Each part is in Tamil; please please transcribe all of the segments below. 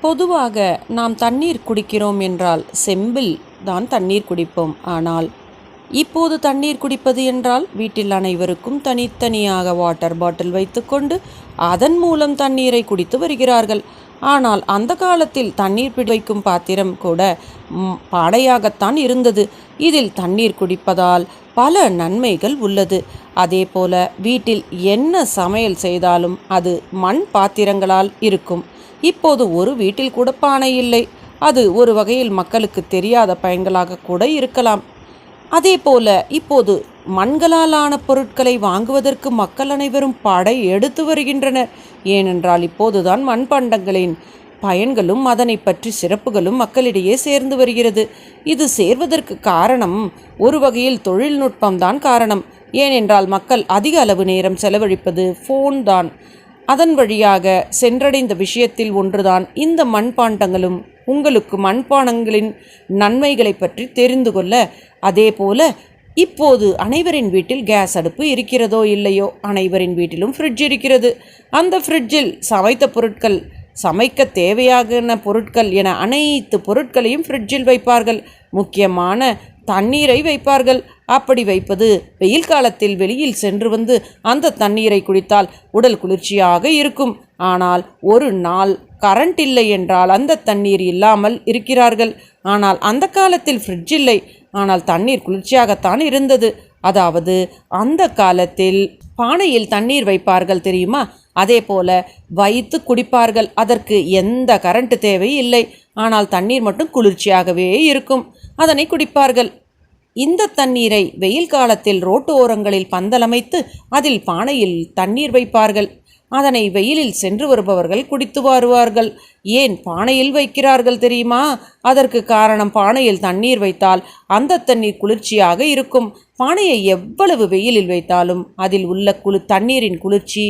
பொதுவாக நாம் தண்ணீர் குடிக்கிறோம் என்றால் செம்பில் தான் தண்ணீர் குடிப்போம். ஆனால் இப்போது தண்ணீர் குடிப்பது என்றால் வீட்டில் அனைவருக்கும் தனித்தனியாக வாட்டர் பாட்டில் வைத்துக்கொண்டு அதன் மூலம் தண்ணீரை குடித்து வருகிறார்கள். ஆனால் அந்த காலத்தில் தண்ணீர் பிடிக்கும் பாத்திரம் கூட பாடையாகத்தான் இருந்தது. இதில் தண்ணீர் குடிப்பதால் பல நன்மைகள் உள்ளது. அதே போல வீட்டில் என்ன சமையல் செய்தாலும் அது மண் பாத்திரங்களால் இருக்கும். இப்போது ஒரு வீட்டில் கூட பானை இல்லை. அது ஒரு வகையில் மக்களுக்கு தெரியாத பயன்களாக கூட இருக்கலாம். அதே போல இப்போது மண்களால் ஆன பொருட்களை வாங்குவதற்கு மக்கள் அனைவரும் படை எடுத்து வருகின்றனர். ஏனென்றால் இப்போதுதான் மண்பாண்டங்களின் பயன்களும் அதனை பற்றி சிறப்புகளும் மக்களிடையே சேர்ந்து வருகிறது. இது சேர்வதற்கு காரணம் ஒரு வகையில் தொழில்நுட்பம்தான் காரணம். ஏனென்றால் மக்கள் அதிக அளவு நேரம் செலவழிப்பது ஃபோன் தான். அதன் வழியாக சென்றடைந்த விஷயத்தில் ஒன்றுதான். இந்த மண்பாண்டங்களும் உங்களுக்கு மண்பானங்களின் நன்மைகளை பற்றி தெரிந்து கொள்ள அதே போல இப்போது அனைவரின் வீட்டில் கேஸ் அடுப்பு இருக்கிறதோ இல்லையோ? அனைவரின் வீட்டிலும் ஃப்ரிட்ஜ் இருக்கிறது. அந்த ஃப்ரிட்ஜில் சமைத்த பொருட்கள் சமைக்க தேவையான பொருட்கள் என அனைத்து பொருட்களையும் ஃப்ரிட்ஜில் வைப்பார்கள். முக்கியமான தண்ணீரை வைப்பார்கள். அப்படி வைப்பது வெயில் காலத்தில் வெளியில் சென்று வந்து அந்த தண்ணீரை குடித்தால் உடல் குளிர்ச்சியாக இருக்கும். ஆனால் ஒரு நாள் கரண்ட் இல்லை என்றால் அந்த தண்ணீர் இல்லாமல் இருக்கிறார்கள். ஆனால் அந்த காலத்தில் ஃப்ரிட்ஜ் இல்லை. ஆனால் தண்ணீர் குளிர்ச்சியாகத்தான் இருந்தது. அதாவது அந்த காலத்தில் பானையில் தண்ணீர் வைப்பார்கள் தெரியுமா? அதே போல வைத்து குடிப்பார்கள். அதற்கு எந்த கரண்ட் தேவை இல்லை. ஆனால் தண்ணீர் மட்டும் குளிர்ச்சியாகவே இருக்கும். அதனை குடிப்பார்கள். இந்த தண்ணீரை வெயில் காலத்தில் ரோட்டு ஓரங்களில் பந்தலமைத்து அதில் பானையில் தண்ணீர் வைப்பார்கள். அதனை வெயிலில் சென்று வருபவர்கள் குடித்து வருவார்கள். ஏன் பானையில் வைக்கிறார்கள் தெரியுமா? அதற்கு காரணம் பானையில் தண்ணீர் வைத்தால் அந்த தண்ணீர் குளிர்ச்சியாக இருக்கும். பானையை எவ்வளவு வெயிலில் வைத்தாலும் அதில் உள்ள குளிர் தண்ணீரின் குளிர்ச்சி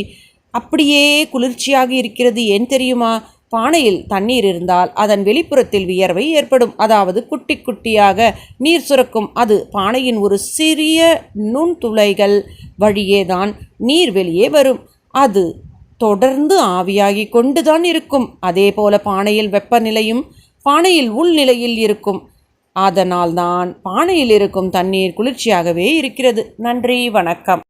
அப்படியே குளிர்ச்சியாக இருக்கிறது ஏன் தெரியுமா? பானையில் தண்ணீர் இருந்தால் அதன் வெளிப்புறத்தில் வியர்வை ஏற்படும். அதாவது குட்டி குட்டியாக நீர் சுரக்கும். அது பானையின் ஒரு சிறிய நுண்துளைகள் வழியே தான் நீர் வெளியே வரும். அது தொடர்ந்து ஆவியாகி கொண்டுதான் இருக்கும். அதே போல பானையில் வெப்பநிலையும் பானையில் உள்நிலையில் இருக்கும். அதனால்தான் பானையில் இருக்கும் தண்ணீர் குளிர்ச்சியாகவே இருக்கிறது. நன்றி வணக்கம்.